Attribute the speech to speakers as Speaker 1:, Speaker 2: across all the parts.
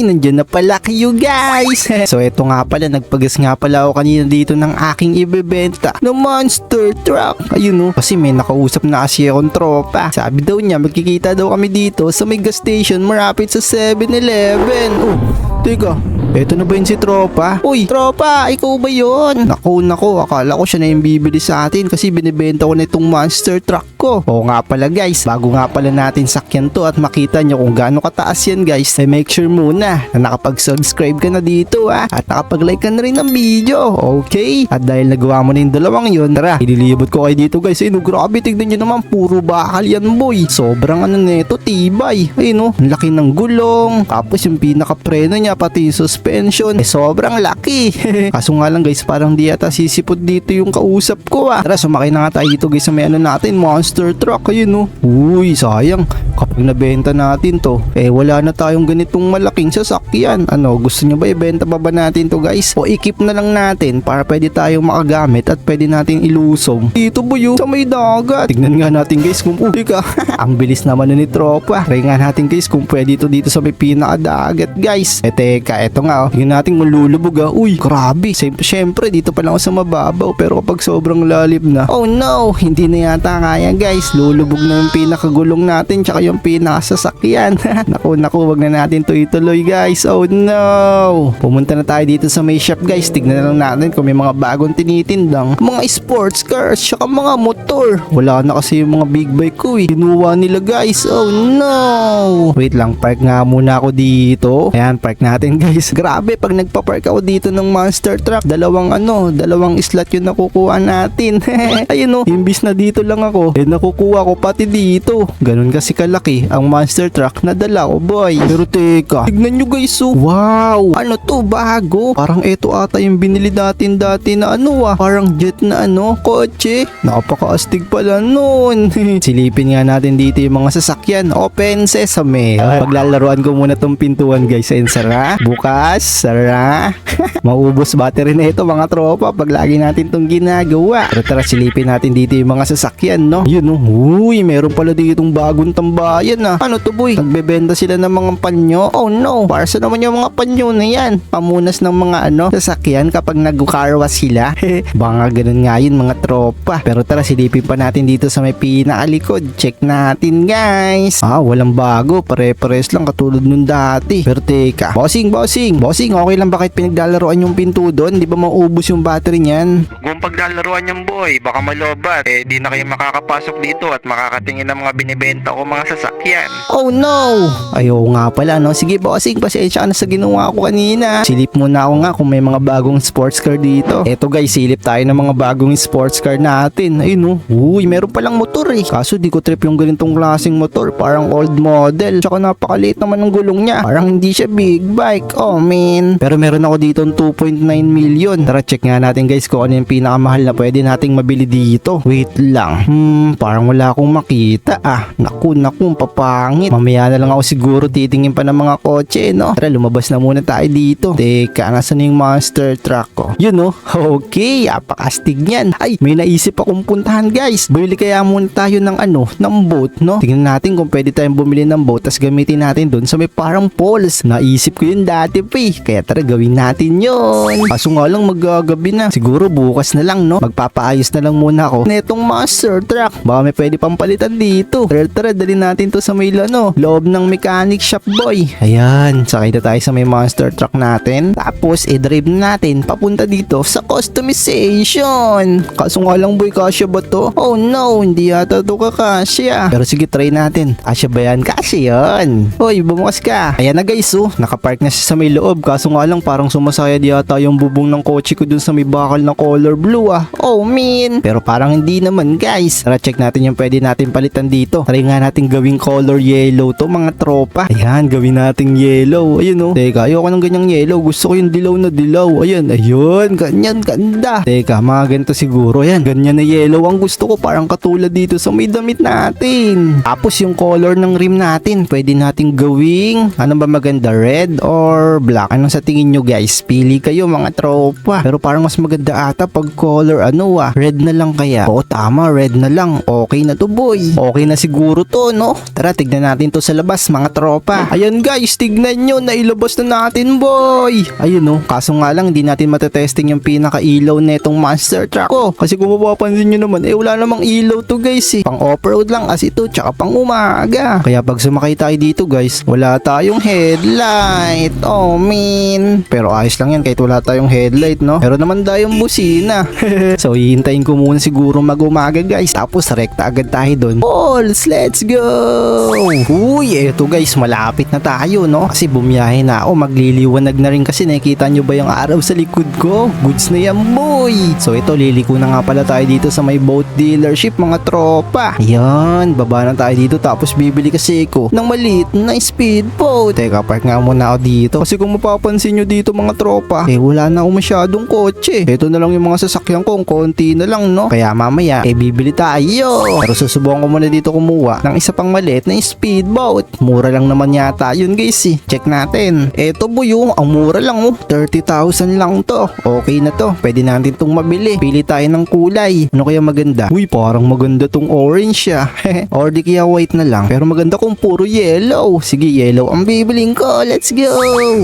Speaker 1: Uy, nandyan na pala kayo guys. so eto nga pala, nagpagas nga pala ako kanina dito ng aking ibebenta na monster truck. Ayun oh, kasi may nakausap na kasi akong tropa. Sabi daw niya, magkikita daw kami dito sa may gas station marapit sa 7-Eleven. Oh, teka, Eto na ba yun si Tropa? Uy, Tropa, ikaw ba yun? Naku, naku, akala ko siya na yung bibili sa atin kasi binibenta ko na itong monster truck ko. Oo nga pala guys, bago nga pala natin sakyan to at makita nyo kung gaano kataas yan guys, ay make sure muna na nakapag-subscribe ka na dito ha at nakapag-like ka na rin ng video. Okay? At dahil nagawa mo na yung dalawang yun, tara, ililibot ko kayo dito guys. Ayun, oh, grabe, tignan nyo naman, puro bakal yan boy. Sobrang ano nito, tibay. Ayun oh, ang laki ng gulong. Tapos yung pinaka-preno niya, pati yung suspension, eh sobrang laki. Kaso nga lang guys, parang di yata sisipot dito yung kausap ko ah. Tara, sumakay na nga tayo dito guys sa may ano natin, monster truck. Ayun oh. Uy, sayang. Kapag nabenta natin to, eh wala na tayong ganitong malaking sasakyan. Ano, gusto nyo ba ibenta pa ba natin to guys? O ikip na lang natin para pwede tayong makagamit at pwede natin ilusong. Dito boyo, sa may dagat. Tignan nga natin guys kung, uh, teka, ang bilis naman na ni tropa. Try nga natin guys kung pwede ito dito sa may pinakadagat guys. Eh teka, eto nga oh. Tingnan natin kung lulubog ah. Uy, grabe. Siyempre, dito pa lang ako sa mababaw. Pero kapag sobrang lalim na, oh no, hindi na yata kaya guys. Lulubog na yung pinakagulong natin tsaka yung pinakasasakyan. naku, naku, wag na natin to ituloy guys. Oh no. Pumunta na tayo dito sa may shop guys. Tignan na lang natin kung may mga bagong tinitindang mga sports cars tsaka mga motor. Wala na kasi yung mga big bike ko eh. Kinuha nila guys. Oh no. Wait lang, park nga muna ako dito. Ayan, park natin guys. Grabe, pag nagpa-park ako dito ng monster truck, dalawang ano, dalawang slot yung nakukuha natin. Ayun oh, imbis na dito lang ako, eh nakukuha ko pati dito. Ganun kasi kalaki ang monster truck na dala ko boy. Pero teka, tignan nyo guys oh. Wow, ano to bago? Parang eto ata yung binili natin dati na ano ah. Parang jet na ano, kotse. Napaka-astig pala nun. Silipin nga natin dito yung mga sasakyan. Open sesame. Paglalaruan ko muna tong pintuan guys. Ayun, sara. Bukas, sara. Maubos battery na ito mga tropa pag lagi natin tong ginagawa. Pero tara silipin natin dito yung mga sasakyan no. Yun no. Uy, meron pala ditong bagong tambayan ah. Ano to boy? Nagbebenta sila ng mga panyo? Oh no. Para sa naman yung mga panyo na yan. Pamunas ng mga ano, sasakyan kapag nag-carwash sila. Baka ganun nga yun mga tropa. Pero tara silipin pa natin dito sa may pinakalikod. Check natin guys. Ah, walang bago. Pare-pares lang katulad nung dati. Pero teka. Bossing, bossing. Bossing, okay lang ba kahit pinaglalaroan yung pinto doon? Di ba maubos yung battery niyan?
Speaker 2: Kung paglalaruan yung boy, baka malobat. Eh, di na kayo makakapasok dito at makakatingin ng mga binibenta ko mga sasakyan.
Speaker 1: Oh no! Ayaw nga pala no. Sige bossing, pasensya ka na sa ginawa ko kanina. Silip muna ako nga kung may mga bagong sports car dito. Eto guys, silip tayo ng mga bagong sports car natin. Ayun no. Uy, meron palang motor eh. Kaso di ko trip yung ganitong klaseng motor. Parang old model. Tsaka napakaliit naman ng gulong niya. Parang hindi siya big bike. Oh man. Pero meron ako dito 2.9 million. Tara check nga natin guys kung ano yung pinakamahal na pwede nating mabili dito. Wait lang. Hmm, parang wala akong makita ah. Naku, naku, papangit. Mamaya na lang ako siguro titingin pa ng mga kotse, no? Tara, lumabas na muna tayo dito. Teka, nasan na yung monster truck ko? Yun, no? Okay, apakastig niyan. Ay, may naisip akong puntahan, guys. Bili kaya muna tayo ng ano, ng boat, no? Tingnan natin kung pwede tayong bumili ng boat tas gamitin natin doon sa may parang falls. Naisip ko yun dati, pa eh. Kaya tara, gawin natin yun. Kaso nga lang magagabi na. Siguro bukas na lang, no? Magpapaayos na lang muna ako netong monster truck. Baka may pwede pang palitan dito. Tara, tara, dali natin to sa may ano, loob ng mechanic shop, boy. Ayan, sakay na tayo sa may monster truck natin. Tapos, i-drive natin papunta dito sa customization. Kaso nga lang, boy, kasya ba to? Oh no, hindi yata to kakasya. Pero sige, try natin. Kasya ba yan? Kasya yan. Hoy, bumukas ka. Ayan na guys, oh. Nakapark na siya sa may loob. Kaso nga lang, parang sumasayad yata yung bubong ng kotse ko dun sa may bakal na color blue, ah. Oh, man. Pero parang hindi naman, guys. Tara, natin yung pwede natin palitan dito. Try nga natin gawing color yellow to, mga tropa. Ayan, gawin natin yellow. Ayun, oh. Teka, ayoko ng ganyang yellow. Gusto ko yung dilaw na dilaw. Ayun, ayun. Ganyan, ganda. Teka, mga ganito siguro. Ayan, ganyan na yellow ang gusto ko. Parang katulad dito sa may damit natin. Tapos yung color ng rim natin, pwede natin gawing, ano ba maganda, red or black? Anong sa tingin nyo guys? Pili kayo mga tropa. Pero parang mas maganda ata pag color, ano ah, red na lang kaya. Oo, tama, red na lang. Okay na to boy. Okay na siguro to no. Tara tignan natin to sa labas mga tropa. Ayan guys, tignan nyo. Nailabas na natin boy. Ayun no. Kaso nga lang hindi natin matetesting yung pinaka-ilaw netong monster truck ko. Kasi kung mapapansin nyo naman, eh wala namang ilaw to guys eh. Pang off-road lang kasi ito tsaka pang umaga. Kaya pag sumakay tayo dito guys, wala tayong headlight. Oh man. Pero ayos lang yan kahit wala tayong headlight no. Pero naman tayong busina. so hihintayin ko muna siguro mag-umaga guys. Tapos rekta agad tayo doon. Balls, let's go! Uy, eto guys, malapit na tayo no. Kasi bumiyahe na ako. Magliliwanag na rin kasi nakikita nyo ba yung araw sa likod ko? Goods na yan boy! So ito, liliko na nga pala tayo dito sa may boat dealership mga tropa. Yan, baba na tayo dito tapos bibili kasi ko ng maliit na speedboat. Teka, park nga muna ako dito. Kasi kung mapapansin nyo dito mga tropa, eh wala na ako masyadong kotse. Ito na lang yung mga sasakyan ko, konti na lang no. Kaya mamaya, eh bibili tayo. Pero susubukan ko muna dito kumuha ng isa pang maliit na speedboat. Mura lang naman yata yun guys eh. Check natin. Eto boy oh, ang mura lang oh. 30,000 lang to. Okay na to. Pwede natin tong mabili. Pili tayo ng kulay. Ano kaya maganda? Uy, parang maganda tong orange siya. Or di kaya white na lang. Pero maganda kung puro yellow. Sige, yellow ang bibiling ko. Let's go!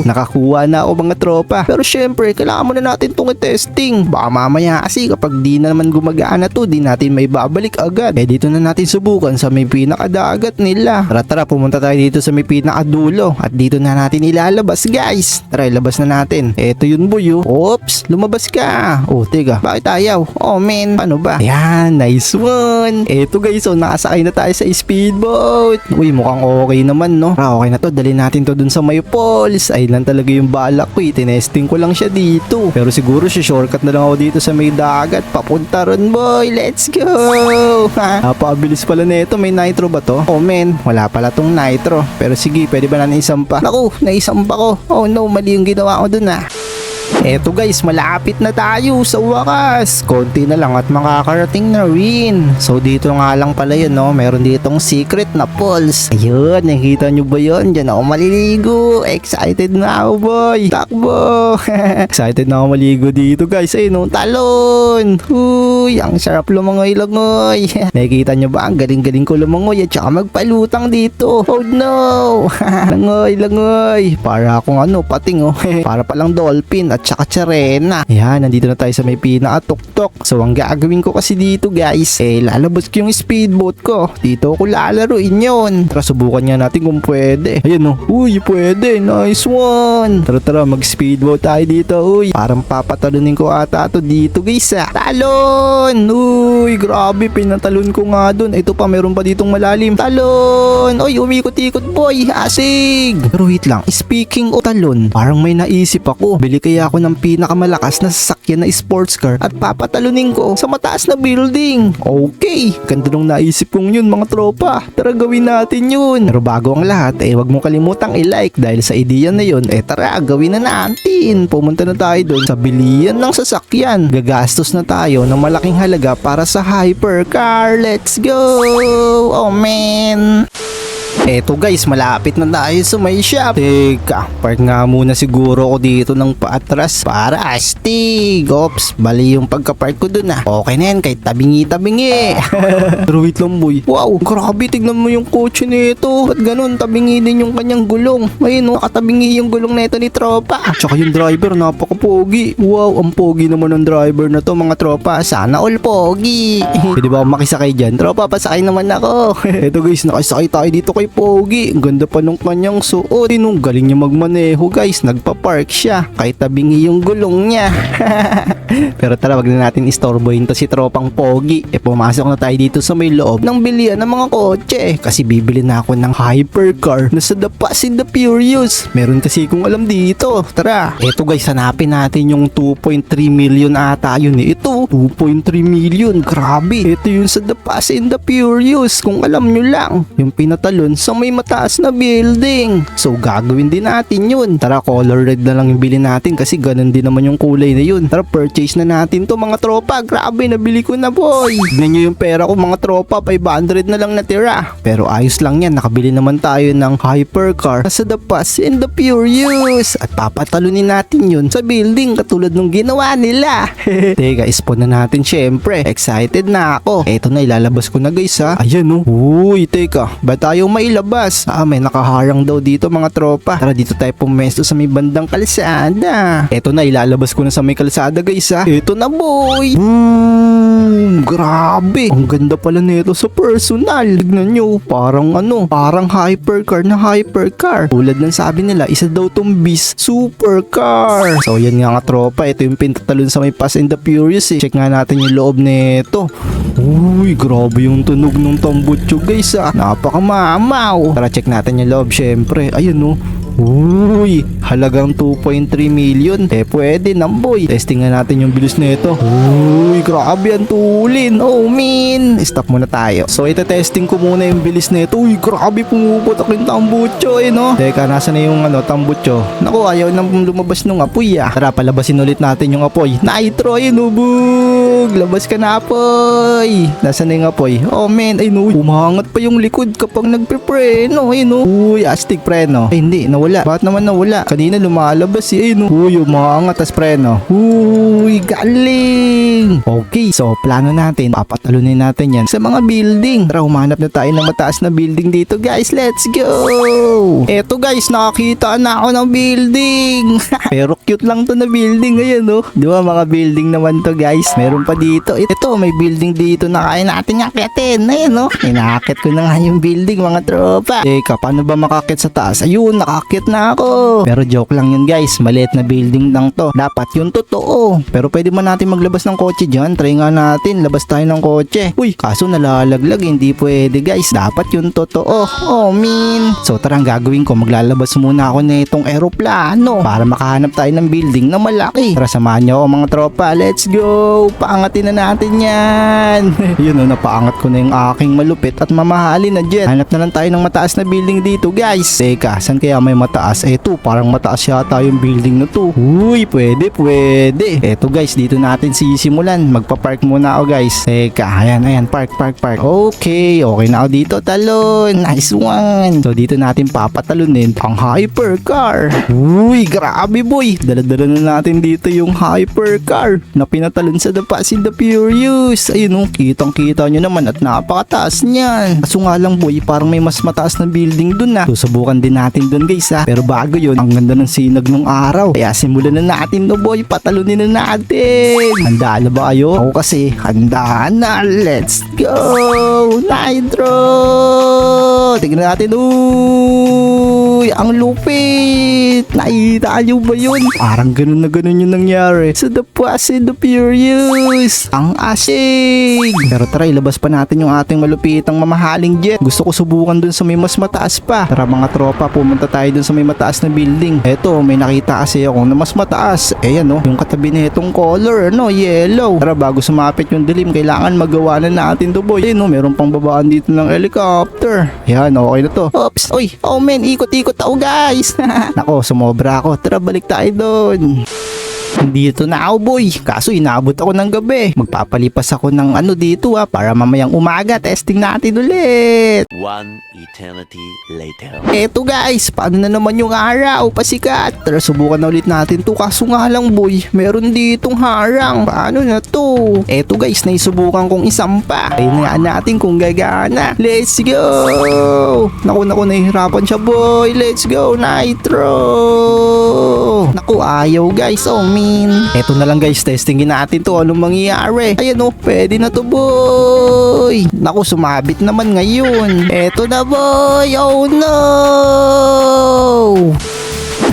Speaker 1: Nakakuha na ako mga tropa. Pero syempre, kailangan muna natin tong i-testing. Baka mamaya kasi kapag di na naman gumagana to, di natin may babalik agad. Eh dito na natin subukan sa may pinakadagat nila. Tara tara, pumunta tayo dito sa may pinakadulo. At dito na natin ilalabas guys. Tara, ilabas na natin. Eto yun boy oh. Oops, lumabas ka. Oh, teka, bakit ayaw? Oh man, paano ba? Ayan, nice one. Eto guys, oh, nakasakay na tayo sa speedboat. Uy, mukhang okay naman no. Tara, okay na to. Dali natin to dun sa may falls. Ay lang talaga yung balak ko eh. Tinesting ko lang siya dito. Pero siguro si shortcut na lang ako dito sa may dagat. Papunta ron boy. Let's go. Ha, Napakabilis pala nito. May nitro ba to? Oh man, wala pala tong nitro. Pero sige, pwede ba na naisampa? Naku, naisampa ko. Oh no, mali yung ginawa ko dun ah. Eto guys, malapit na tayo sa wakas. Konti na lang at makakarating na rin. So dito nga lang pala yun, no? Meron ditong secret na pulse. Ayun, nakikita nyo ba yun? Diyan ako maliligo. Excited na ako, boy. Takbo. Excited na ako maligo dito, guys. Ayun, no? Talon. Huy, ang sarap lumangoy-langoy. nakikita nyo ba? Ang galing-galing ko lumangoy at saka magpalutang dito. Oh no. langoy-langoy. Para akong ano, pating, oh. Para palang dolphin at saka tsarena. Yan, nandito na tayo sa may pinaka-tuktok. So, ang gagawin ko kasi dito, guys, eh, lalabas ko yung speedboat ko. Dito ako lalaruin yun. Tara, subukan nga natin kung pwede. Ayun, oh. Uy, pwede. Nice one. Tara, tara, mag-speedboat tayo dito, uy. Parang papatalunin ko ata to dito, guys, ah. Talon! Uy, grabe, pinatalon ko nga dun. Ito pa, meron pa ditong malalim. Talon! Uy, umikot-ikot, boy. Asig! Pero wait lang, speaking of talon, parang may naisip ako. Bili kaya ako ng pinakamalakas na sasakyan na sports car at papatalunin ko sa mataas na building. Okay, ganda nung naisip kong yun mga tropa. Tara gawin natin yun. Pero bago ang lahat, eh wag mo kalimutang i-like dahil sa ideya na yun, eh tara gawin na natin. Pumunta na tayo doon sa bilian ng sasakyan. Gagastos na tayo ng malaking halaga para sa hypercar. Let's go! Oh man! Eto guys, malapit na tayo sa may shop. Teka, park nga muna siguro ako dito ng paatras para astig. Ops, bali yung pagka-park ko dun ah. Okay na yan, kahit tabingi-tabingi. Pero wait lang boy. Wow, grabe, tignan mo yung kotse nito. Ba't ganun, tabingi din yung kanyang gulong. Ayun, nakatabingi yung gulong nito ni tropa. At saka yung driver, napaka-pogi. Wow, ang pogi naman ng driver na to mga tropa. Sana all pogi. Pwede ba ako makisakay dyan? Tropa, pasakay naman ako. Eto guys, nakasakay tayo dito kay Pogi. Ang ganda pa nung kanyang suot. Tinong galing niya magmaneho guys. Nagpa-park siya. Kahit tabingi yung gulong niya. Pero tara, wag na natin istorbohin to si tropang Pogi. E pumasok na tayo dito sa may loob ng bilian ng mga kotse. Kasi bibili na ako ng hypercar na sa The Fast and the Furious. Meron kasi kung alam dito. Tara. Eto guys, hanapin natin yung 2.3 million ata yun eh. Ito, 2.3 million. Grabe. Ito yun sa The Fast and the Furious. Kung alam nyo lang. Yung pinatalon sa may mataas na building. So gagawin din natin yun. Tara color red na lang yung bilhin natin kasi ganun din naman yung kulay na yun. Tara purchase na natin to mga tropa. Grabe nabili ko na boy. Tignan nyo yung pera ko mga tropa. 500 na lang natira. Pero ayos lang yan. Nakabili naman tayo ng hypercar sa the Fast and the Furious. At papatalunin natin yun sa building katulad nung ginawa nila. Teka, spawn na natin syempre. Excited na ako. Eto na, ilalabas ko na guys ha. Ayan oh. Uy, teka. Ba tayo mailabas? Ah, may nakaharang daw dito mga tropa. Tara dito tayo pumesto sa may bandang kalsada. Eto na, ilalabas ko na sa may kalsada guys ha. Eto na boy. Boom! Grabe. Ang ganda pala nito sa personal. Tignan nyo. Parang ano, parang hypercar na hypercar. Tulad ng sabi nila, isa daw tong Beast Supercar. So yan nga nga tropa. Ito yung pintatalon sa may Fast and the Furious eh. Check nga natin yung loob nito. Uy, grabe yung tunog ng tambutso guys ah. Napakamamaw. Tara check natin yung loob syempre. Ayun oh. Uy, halagang 2.3 million. Eh, pwede namboy. Testing nga natin yung bilis nito. Uy, grabe ang tulin. Oh, min. Stop muna tayo. So, ito testing ko muna yung bilis nito. Uy, grabe pumuputok yung tambucho eh, no? Teka, nasa na yung ano, tambucho? Naku, ayaw nang lumabas nung apoy ah. Tara, palabasin ulit natin yung apoy. Nitro, yun, ubug. Labas ka na, apoy. Nasa na yung apoy? Oh, man. Ay, no. Umangat pa yung likod kapag nagpe-preno. Ay, no. Uy, astig preno. Ay, hindi. Nawala. Bakit naman nawala? Kanina lumalabas eh. Ay, no. Uy, umangat tas preno. Uy, galing. Okay, so plano natin. Papatalunin natin yan sa mga building. Tara, humanap na tayo ng mataas na building dito, guys. Let's go. Eto, guys. Nakakita na ako ng building. Pero cute lang to na building ngayon, no? Di ba, mga building naman to, guys. Meron pa dito. Ito, may building dito na kaya natin akitin. Ayan, no? Inakit ko na nga yung building, mga tropa. Teka, paano ba makakit sa taas? Ayun, nakakit na ako. Pero joke lang yun, guys. Maliit na building lang to. Dapat yung totoo. Pero pwede man natin maglabas ng kotse dyan. Try nga natin. Labas tayo ng kotse. Uy, kaso nalalaglag. Hindi pwede, guys. Dapat yung totoo. Oh, min. So, tara, ang gagawin ko. Maglalabas muna ako na itong eroplano para makahanap tayo ng building na malaki. Tara, samahan niyo ako mga tropa. Let's go! Paangatin na natin yan. Yun o, napaangat ko na yung aking malupit at mamahali na jet. Hanap na lang tayo ng mataas na building dito, guys. Teka, saan kaya may mataas? Eto, parang mataas yata yung building na to. Uy, pwede, pwede. Eto, guys, dito natin sisimulan. Magpa-park muna ako, guys. Teka, ayan, ayan, park, park, park. Okay, okay na ako dito, talon. Nice one. So, dito natin papatalunin ang hypercar. Uy, grabe, boy. Dala-dala na natin dito yung hypercar na pinatalon sa The Fast and the Furious. Ayun, oh, kitang-kita nyo naman at napakataas niyan. Kaso nga lang, boy, parang may mas mataas na building dun na. Susubukan din natin dun, guys, ha. Pero bago yun, ang ganda ng sinag ng araw. Kaya simulan na natin, no, boy. Patalunin na natin. Handa na ba kayo? Ako kasi, handa na. Let's go! Nitro! Tignan natin, uy! Ang lupit! Nakita nyo ba yun? Parang ganun na ganun yung nangyari. Sa The Fast and the Furious! Ang asig! Pero tara, ilabas pa natin yung ating malupitang mamahaling jet. Gusto ko subukan dun sa may mas mataas pa. Tara mga tropa, pumunta tayo dun sa may mataas na building. Eto, may nakita kasi ako na mas mataas. Eh yan no, yung katabi na itong color, no, yellow. Tara, bago sumapit yung dilim, kailangan magawa na natin to boy. Ayun no, meron pang babaan dito ng helicopter. Yan, okay na to. Oops, oy, oh man, ikot-ikot ako guys. Nako, sumobra ako. Tara, balik tayo doon. Dito na ako boy. Kaso inaabot ako ng gabi. Magpapalipas ako ng ano dito ah para mamayang umaga testing natin ulit.
Speaker 3: One eternity later.
Speaker 1: Eto guys, paano na naman yung araw? Pasikat. Tara subukan na ulit natin to. Kaso nga lang boy, meron ditong harang. Paano na to? Eto guys, naisubukan kong isampa. Ayun nga natin kung gagana. Let's go! Naku naku, nahihirapan siya boy. Let's go, Nitro! Naku, ayaw guys. Oh min. Eto na lang guys, testingin natin to. Anong mangyayari? Ayan oh, pwede na to boy. Naku, sumabit naman ngayon. Eto na boy. Oh no!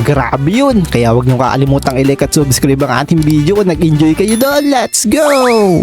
Speaker 1: Grabe yun. Kaya wag nyo kakalimutang i-like at subscribe ang ating video kung nag-enjoy kayo doon. Let's go!